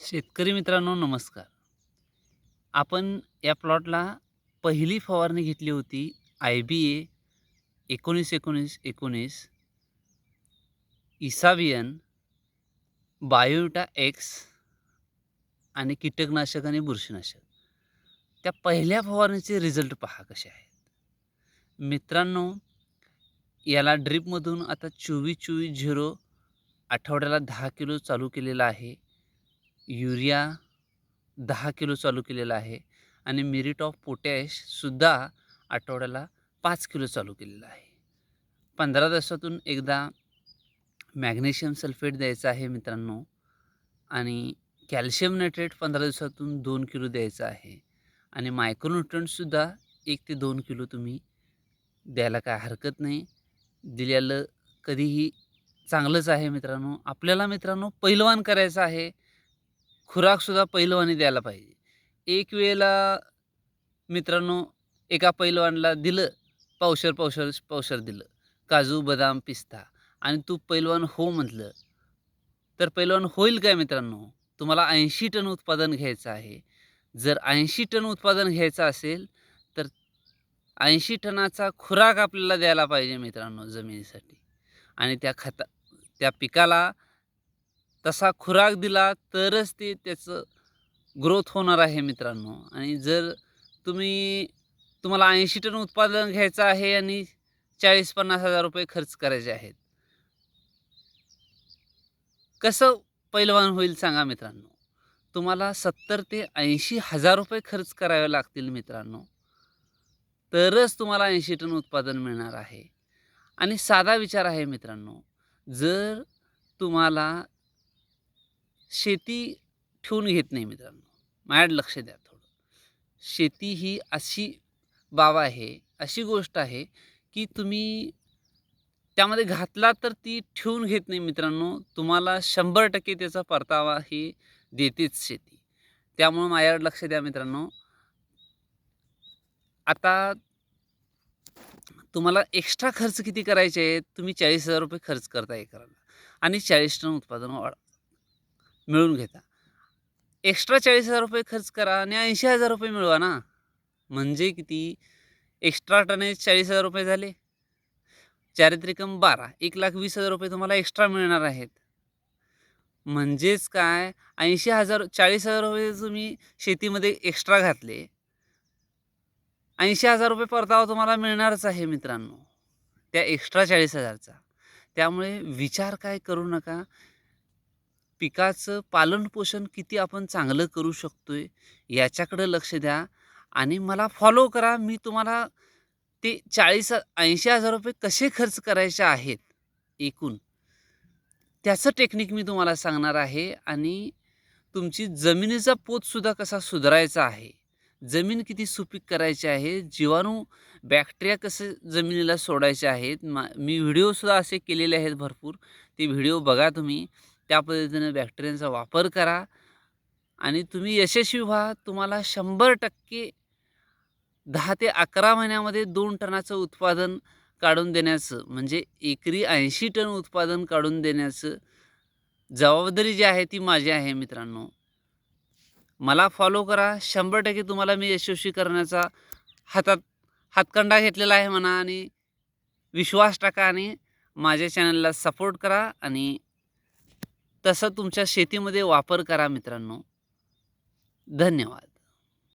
शेतकरी मित्रांनो नमस्कार. आपण या प्लॉटला पहिली फवारणी घेतली होती आय बी ए एकोणीस एकोणीस एकोणीस इसावियन बायोटा एक्स आणि कीटकनाशक आणि बुरशीनाशक. त्या पहिल्या फवारणीचे रिझल्ट पहा कसे आहेत. मित्रांनो याला ड्रीपमधून आता चोवीस चोवीस झिरो आठवड्याला दहा किलो चालू केलेला आहे. युरिया दहा किलो चालू केलेला आहे आणि मिरिट ऑफ पोटॅशसुद्धा आठवड्याला पाच किलो चालू केलेला आहे. पंधरा दिवसातून एकदा मॅग्नेशियम सल्फेट द्यायचं आहे मित्रांनो आणि कॅल्शियम नायट्रेट पंधरा दिवसातून दोन किलो द्यायचं आहे आणि मायक्रोन्युट्रंटसुद्धा एक ते दोन किलो तुम्ही द्यायला काय हरकत नाही. दिलेलं कधीही चांगलंच आहे मित्रांनो. आपल्याला मित्रांनो पैलवान करायचं आहे. खुराकसुद्धा पैलवानी द्यायला पाहिजे. एक वेळेला मित्रांनो एका पैलवानला दिलं पावशर पावशर पावशर दिलं. काजू बदाम पिस्ता आणि तू पैलवान हो म्हटलं तर पैलवान होईल काय मित्रांनो? तुम्हाला ऐंशी टन उत्पादन घ्यायचं आहे. जर ऐंशी टन उत्पादन घ्यायचं असेल तर ऐंशी टनाचा खुराक आपल्याला द्यायला पाहिजे मित्रांनो जमिनीसाठी. आणि त्या खता त्या पिकाला तसा खुराक दिला तरच ते त्याचं ग्रोथ होणार आहे मित्रांनो. आणि जर तुम्ही तुम्हाला ऐंशी टन उत्पादन घ्यायचं आहे आणि चाळीस पन्नास हजार रुपये खर्च करायचे आहेत. कसं पैलवान होईल सांगा मित्रांनो. तुम्हाला सत्तर ते ऐंशी हजार रुपये खर्च करावे लागतील मित्रांनो. तरच तुम्हाला ऐंशी टन उत्पादन मिळणार आहे. आणि साधा विचार आहे मित्रांनो. जर तुम्हाला शेती ठेवून घेत नाही मित्रांनो. माझ्याकडे लक्ष द्या थोडं. शेती ही अशी बाब आहे अशी गोष्ट आहे की तुम्ही त्यामध्ये घातला तर ती ठेवून घेत नाही मित्रांनो. तुम्हाला शंभर टक्के त्याचा परतावा ही देतेच शेती. त्यामुळं माझ्याकडे लक्ष द्या मित्रांनो. आता तुम्हाला एक्स्ट्रा खर्च किती करायचे आहेत? तुम्ही चाळीस हजार रुपये खर्च करता एकराला आणि चाळीस टन उत्पादन वाढ मिळून घेता. एक्स्ट्रा चाळीस हजार रुपये खर्च करा आणि ऐंशी हजार रुपये मिळवा ना. म्हणजे किती? एक्स्ट्रा टने चाळीस हजार रुपये झाले. चारित्रिकम बारा एक लाख वीस हजार रुपये तुम्हाला एक्स्ट्रा मिळणार आहेत. म्हणजेच काय? ऐंशी हजार चाळीस हजार रुपये तुम्ही शेतीमध्ये एक्स्ट्रा घातले ऐंशी हजार रुपये परतावा तुम्हाला मिळणारच आहे मित्रांनो. त्या एक्स्ट्रा चाळीस हजारचा. त्यामुळे विचार काय करू नका. पिकाचं पालनपोषण किती आपण चांगलं करू शकतो आहे याच्याकडं लक्ष द्या आणि मला फॉलो करा. मी तुम्हाला ते चाळीस ऐंशी हजार रुपये कसे खर्च करायचे आहेत एकूण त्याचं टेक्निक मी तुम्हाला सांगणार आहे. आणि तुमची जमिनीचा पोतसुद्धा कसा सुधारायचा आहे जमीन किती सुपीक करायची आहे जीवाणू बॅक्टेरिया कसे जमिनीला सोडायचे आहेत मा मी व्हिडिओसुद्धा असे केलेले आहेत भरपूर. ते व्हिडिओ बघा तुम्ही. त्या पद्धतीनं बॅक्टेरियांचा वापर करा आणि तुम्ही यशस्वी व्हा. तुम्हाला शंभर टक्के दहा ते अकरा महिन्यामध्ये दोन टनाचं उत्पादन काढून देण्याचं म्हणजे एकरी ऐंशी टन उत्पादन काढून देण्याचं जबाबदारी जी आहे ती माझी आहे मित्रांनो. मला फॉलो करा. शंभर टक्के तुम्हाला मी यशस्वी करण्याचा हातात हातखंडा घेतलेला आहे म्हणा आणि विश्वास टाका आणि माझ्या चॅनलला सपोर्ट करा आणि तसं तुमच्या शेतीमध्ये वापर करा मित्रांनो. धन्यवाद.